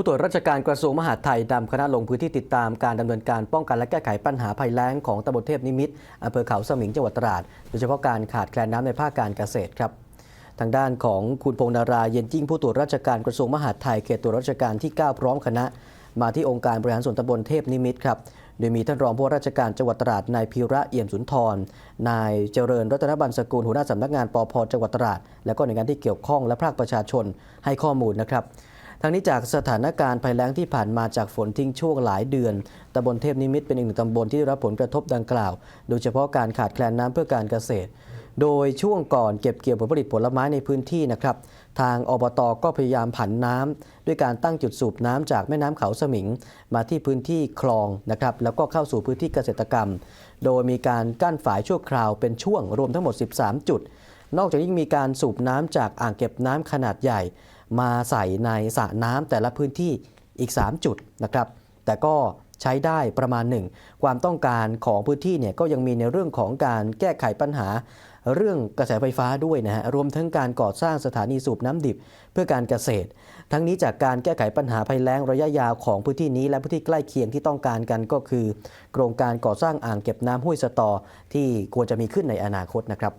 ผู้ตรวจราชการกระทรวงมหาดไทยนำคณะลงพื้นที่ติดตามการดำเนินการป้องกันและแก้ไขปัญหาภัยแล้งของตำบลเทพนิมิตรอำเภอเขาสมิงจังหวัดตราด โดยเฉพาะการขาดแคลนน้ำในภาคการเกษตรครับ ทางด้านของคุณพงษ์นาราเย็นจิ้งผู้ตรวจราชการกระทรวงมหาดไทยเขตตรวจราชการที่ 9 พร้อมคณะ มาที่องค์การบริหารส่วนตำบลเทพนิมิตรครับโดยมีท่านรองผู้ว่าราชการจังหวัดตราดนายพีระเอี่ยมสุนทร นายเจริญรัตนบันสกุลหัวหน้าสำนักงานปอพจังหวัดตราด และก็หน่วยงานที่เกี่ยวข้องและภาคประชาชนให้ข้อมูลนะครับ ทั้งนี้จากสถานการณ์ภัยแล้งที่ผ่านมาจากฝนทิ้งช่วงหลายเดือนตำบลเทพนิมิตเป็นอีกหนึ่งตำบลที่ได้รับผลกระทบดังกล่าว โดยเฉพาะการขาดแคลนน้ำเพื่อการเกษตร โดยช่วงก่อนเก็บเกี่ยวผลผลิตผลไม้ในพื้นที่นะครับ ทางอบตก็พยายามผันน้ำด้วยการตั้งจุดสูบน้ำจากแม่น้ำเขาสมิง มาที่พื้นที่คลองนะครับแล้วก็เข้าสู่พื้นที่เกษตรกรรม โดยมีการกั้นฝายชั่วคราวเป็นช่วงรวมทั้งหมด 13 จุด นอกจากนี้มีการสูบน้ำจากอ่างเก็บน้ำขนาดใหญ่ มาใส่ในสระน้ำแต่ละพื้นที่อีก 3 จุดนะครับ แต่ก็ใช้ได้ประมาณหนึ่งความต้องการของพื้นที่เนี่ยก็ยังมีในเรื่องของการแก้ไขปัญหา เรื่องกระแสไฟฟ้าด้วยนะฮะรวมทั้งการก่อสร้างสถานีสูบน้ำดิบเพื่อการเกษตร ทั้งนี้จากการแก้ไขปัญหาภัยแล้งระยะยาวของพื้นที่นี้ และพื้นที่ใกล้เคียงที่ต้องการกันก็คือ โครงการก่อสร้างอ่างเก็บน้ำห้วยสตอ ที่ควรจะมีขึ้นในอนาคตนะครับ